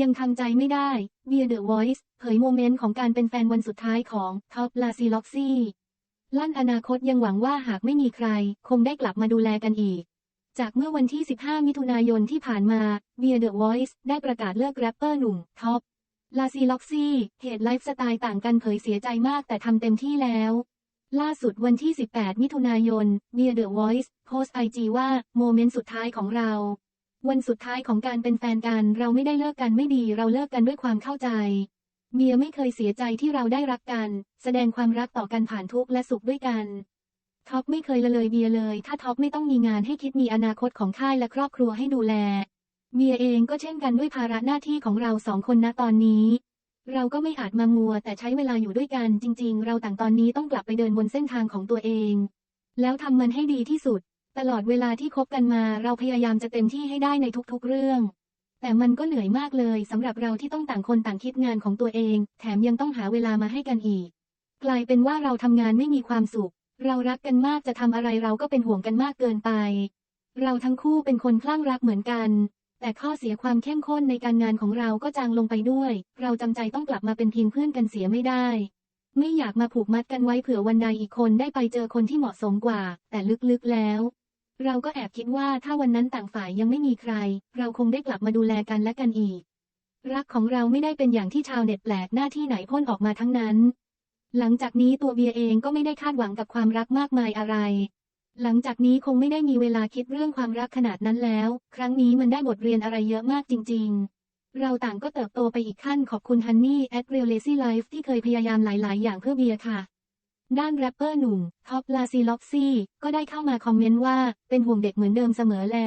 ยังทำใจไม่ได้เบียร์เดอะ Voice เผยโมเมนต์ของการเป็นแฟนวันสุดท้ายของท็อปลาซีล็อกซี่ลั่นอนาคตยังหวังว่าหากไม่มีใคร คงได้กลับมาดูแลกันอีก จากเมื่อวันที่ 15 มิถุนายนที่ผ่านมาเบียร์เดอะ Voice ได้ประกาศเลิกแรปเปอร์หนุ่มท็อปลาซีล็อกซี่เหตุไลฟ์สไตล์ต่างกันเผยเสียใจมากแต่ทำเต็มที่แล้ว ล่าสุดวันที่ 18 มิถุนายนเบียร์เดอะ Voice โพสต์ไอจีว่าโมเมนต์สุดท้ายของเรา วันสุดท้ายของการเป็นแฟนกัน เราไม่ได้เลิกกันไม่ดี เราเลิกกันด้วยความเข้าใจ เมียไม่เคยเสียใจที่เราได้รักกัน แสดงความรักต่อกันผ่านทุกข์และสุขด้วยกัน ท็อปไม่เคยละเลยเบียเลย ถ้าท็อปไม่ต้องมีงานให้คิดมีอนาคตของค่ายและครอบครัวให้ดูแล เมียเองก็เช่นกันด้วยภาระหน้าที่ของเราสองคนณตอนนี้ เราก็ไม่อาจมามัวแต่ใช้เวลาอยู่ด้วยกันจริง ๆ เราต่างตอนนี้ต้องกลับไปเดินบนเส้นทางของตัวเอง แล้วทำมันให้ดีที่สุด ตลอดเวลาที่คบกันมาเราพยายามจะเต็มที่ให้ได้ในทุกๆเรื่อง แต่มันก็เหนื่อยมากเลยสำหรับเราที่ต้องต่างคนต่างคิดงานของตัวเอง แถมยังต้องหาเวลามาให้กันอีก กลายเป็นว่าเราทำงานไม่มีความสุข เรารักกันมากจะทำอะไรเราก็เป็นห่วงกันมากเกินไป เราทั้งคู่เป็นคนคลั่งรักเหมือนกัน แต่ข้อเสียความเข้มข้นในการงานของเราก็จางลงไปด้วย เราจำใจต้องกลับมาเป็นเพียงเพื่อนกันเสียไม่ได้ไม่อยากมาผูกมัดกันไว้เผื่อวันใดอีกคนได้ไปเจอคนที่เหมาะสมกว่า แต่ลึกๆแล้ว เราก็แอบคิดว่าถ้าวันนั้นต่างฝ่ายยังไม่มีใคร เราคงได้กลับมาดูแลกันและกันอีก รักของเราไม่ได้เป็นอย่างที่ชาวเน็ตแปลกหน้าที่ไหนพ่นออกมาทั้งนั้น หลังจากนี้ตัวเบียเองก็ไม่ได้คาดหวังกับความรักมากมายอะไร หลังจากนี้คงไม่ได้มีเวลาคิดเรื่องความรักขนาดนั้นแล้ว ครั้งนี้มันได้บทเรียนอะไรเยอะมากจริง ๆเราต่างก็เติบโตไปอีกขั้นขอบคุณฮันนี่แอดเรียลเลซี่ไลฟ์ที่เคยพยายามหลาย ๆ อย่างเพื่อเบียร์ค่ะ ด้านแรปเปอร์หนุ่มท็อปลาซีล็อกซี่ ก็ได้เข้ามาคอมเมนต์ว่า เป็นห่วงเด็กเหมือนเดิมเสมอแล